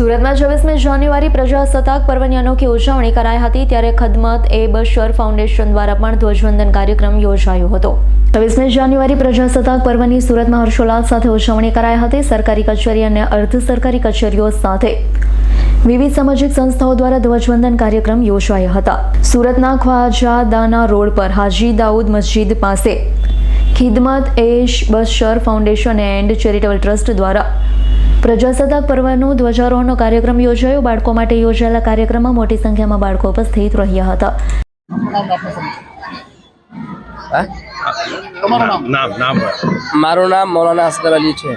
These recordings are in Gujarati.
સુરતમાં છવ્વીસમી જાન્યુઆરી પ્રજાસત્તાક પર્વની અનોખી ઉજવણી કરાઈ હતી ત્યારે ખદમત એ બશર ફાઉન્ડેશન દ્વારા પણ ધ્વજવંદન કાર્યક્રમ યોજાયો હતો. છવ્વીસમી જાન્યુઆરી પ્રજાસત્તાક પર્વની સુરતમાં હર્ષોલ્લાસ સાથે ઉજવણી કરાઈ હતી સરકારી કચેરી અને અર્ધ સરકારી કચેરીઓ સાથે. વિવિધ સામાજિક સંસ્થાઓ દ્વારા ધ્વજવંદન કાર્યક્રમ યોજાયા હતા. સુરતના ખ્વાજાદાના રોડ પર હાજી દાઉદ મસ્જિદ પાસે. Khidmat e Bashar foundation and charitable trust દ્વારા પ્રજાસત્તાક પર્વનો ધ્વજારોહણનો કાર્યક્રમ યોજાયો. બાળકો માટે યોજાયેલા કાર્યક્રમમાં મોટી સંખ્યામાં બાળકો ઉપસ્થિત રહ્યા હતા. હા? તમારું નામ? નામ નામ હોય. મારું નામ મૌલાના અસગર અલી છે.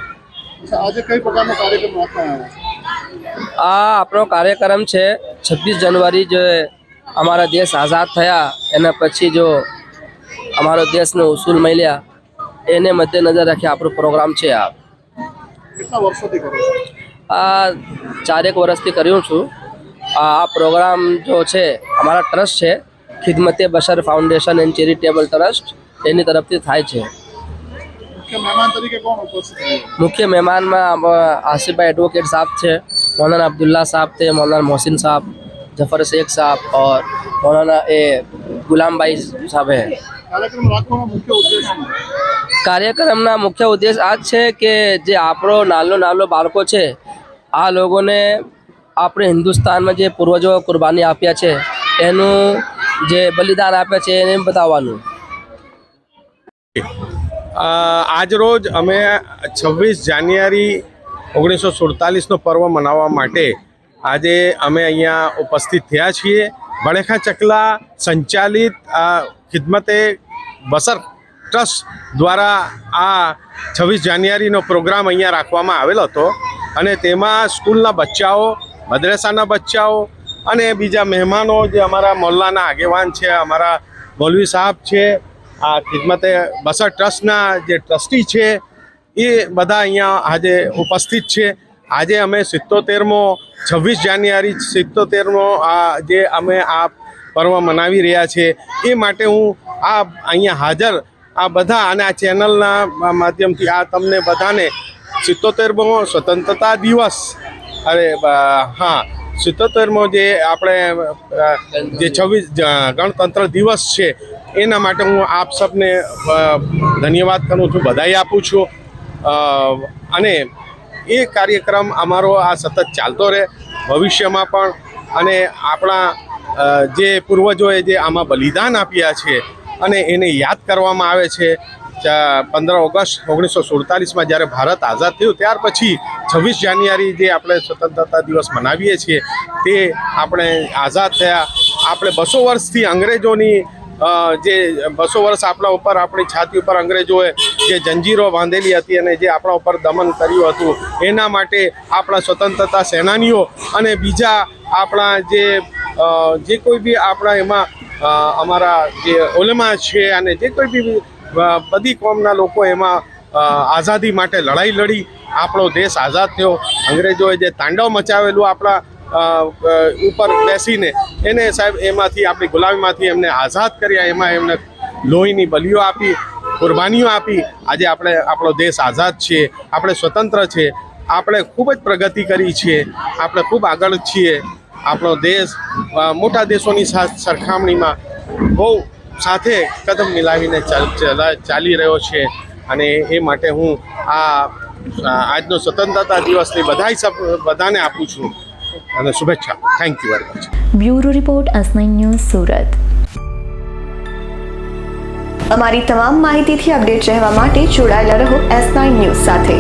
આ આપણો કાર્યક્રમ છે છવ્વીસ જાન્યુઆરી જે અમારા દેશ આઝાદ થયા એના પછી જો અમારો દેશનો ઉસૂલ મળ્યા એને મધ્યનજર રાખી આપણો પ્રોગ્રામ છે આ. આ ચારેક વર્ષથી કર્યું છું. આ પ્રોગ્રામ જો છે અમારા ટ્રસ્ટ છે Khidmate Bashar foundation and charitable trust એની તરફથી થાય છે. મુખ્ય મહેમાનમાં આસિફભાઈ એડવોકેટ સાહબ છે મૌલાના અબ્દુલ્લા સાહબ છે મૌલાના મોહસિન સાહબ જફર શેખ સાહબ ઓર मौलाना એ ગુલામબાઈ भाई કાર્યક્રમ રાખવાનો મુખ્ય ઉદ્દેશ કાર્યક્રમના મુખ્ય ઉદ્દેશ આ જ છે કે જે આપણો નાનો નાનો બાળકો છે આ લોકોને આપણે હિન્દુસ્તાનમાં જે પૂર્વજો કુરબાની આપ્યા છે એનું જે બલિદાન આપ્યા છે એને બતાવવાનું. આજરોજ અમે છવ્વીસ જાન્યુઆરી ઓગણીસો સુડતાલીસનો પર્વ મનાવવા માટે આજે અમે અહીંયા ઉપસ્થિત થયા છીએ. બળેખા ચકલા સંચાલિત ખિદમતે બસર ટ્રસ્ટ દ્વારા આ છવ્વીસ જાન્યુઆરીનો પ્રોગ્રામ અહીંયા રાખવામાં આવેલો હતો. અને તેમાં સ્કૂલના બચ્ચાઓ, મદ્રેસાના બચ્ચાઓ અને બીજા મહેમાનો જે અમારા મોલ્લાના આગેવાન છે, અમારા મૌલવી સાહેબ છે, આ ખિદમતે બસર ટ્રસ્ટના જે ટ્રસ્ટી છે, એ બધા અહીંયા આજે ઉપસ્થિત છે. આજે અમે સિત્તોતેરમો, છવ્વીસ જાન્યુઆરી સિત્તોતેરમો આ જે અમે આ પર્વ મનાવી રહ્યા છે એ માટે હું આ અહીંયા હાજર આ બધા અને આ ચેનલના માધ્યમથી આ તમને બધાને સિત્તોતેરમો સ્વતંત્રતા દિવસ અરે હા, સિત્તોતેરમો જે આપણે જે છવ્વીસ ગણતંત્ર દિવસ છે, એના માટે હું આપ સબને ધન્યવાદ કરું છું બધાઈ આપું છું. અને એ કાર્યક્રમ અમારો આ સતત ચાલતો રહે, ભવિષ્યમાં પણ. અને આપણા જે પૂર્વજોએ જે આમાં બલિદાન આપ્યા છે અને એને યાદ કરવામાં આવે છે પંદર ઓગસ્ટ ઓગણીસો સુડતાલીસમાં જ્યારે ભારત આઝાદ થયું, ત્યાર પછી છવ્વીસ જાન્યુઆરી જે આપણે સ્વતંત્રતા દિવસ મનાવીએ છીએ, તે આપણે આઝાદ થયા. આપણે બસો વર્ષથી અંગ્રેજોની જે બસો વર્ષ આપણા ઉપર, આપણી છાતી ઉપર અંગ્રેજોએ જે જંજીરો બાંધેલી હતી અને જે આપણા ઉપર દમન કર્યું હતું, એના માટે આપણા સ્વતંત્રતા સેનાનીઓ અને બીજા આપણા જે જે કોઈ બી આપણા એમાં અમારા જે ઓલેમા છે અને જે કોઈ બી બધી કોમના લોકો એમાં આઝાદી માટે લડાઈ લડી, આપણો દેશ આઝાદ થયો. અંગ્રેજોએ જે તાંડવ મચાવેલું આપણા ઉપર બેસીને એને સાહેબ એમાંથી આપણી ગુલામીમાંથી એમને આઝાદ કર્યા, એમાં એમને લોહીની બલીઓ આપી, કુરબાનીઓ આપી. આજે આપણે આપણો દેશ આઝાદ છે, આપણે સ્વતંત્ર છે, આપણે ખૂબ જ પ્રગતિ કરી છે, આપણે ખૂબ આગળ છીએ. આપણો દેશ મોટા દેશોની સરખામણીમાં બહુ સાથે કદમ મિલાવીને ચાલ રહ્યો છે. અને એ માટે હું આ આજનો સ્વતંત્રતા દિવસની બધાય બધાને આપું છું. અને શુભેચ્છા. Thank you very much bureau report S news Surat. અમારી તમામ માહિતીથી અપડેટ રહેવા માટે જોડાયેલા રહો એસ નાઇન ન્યૂઝ સાથે.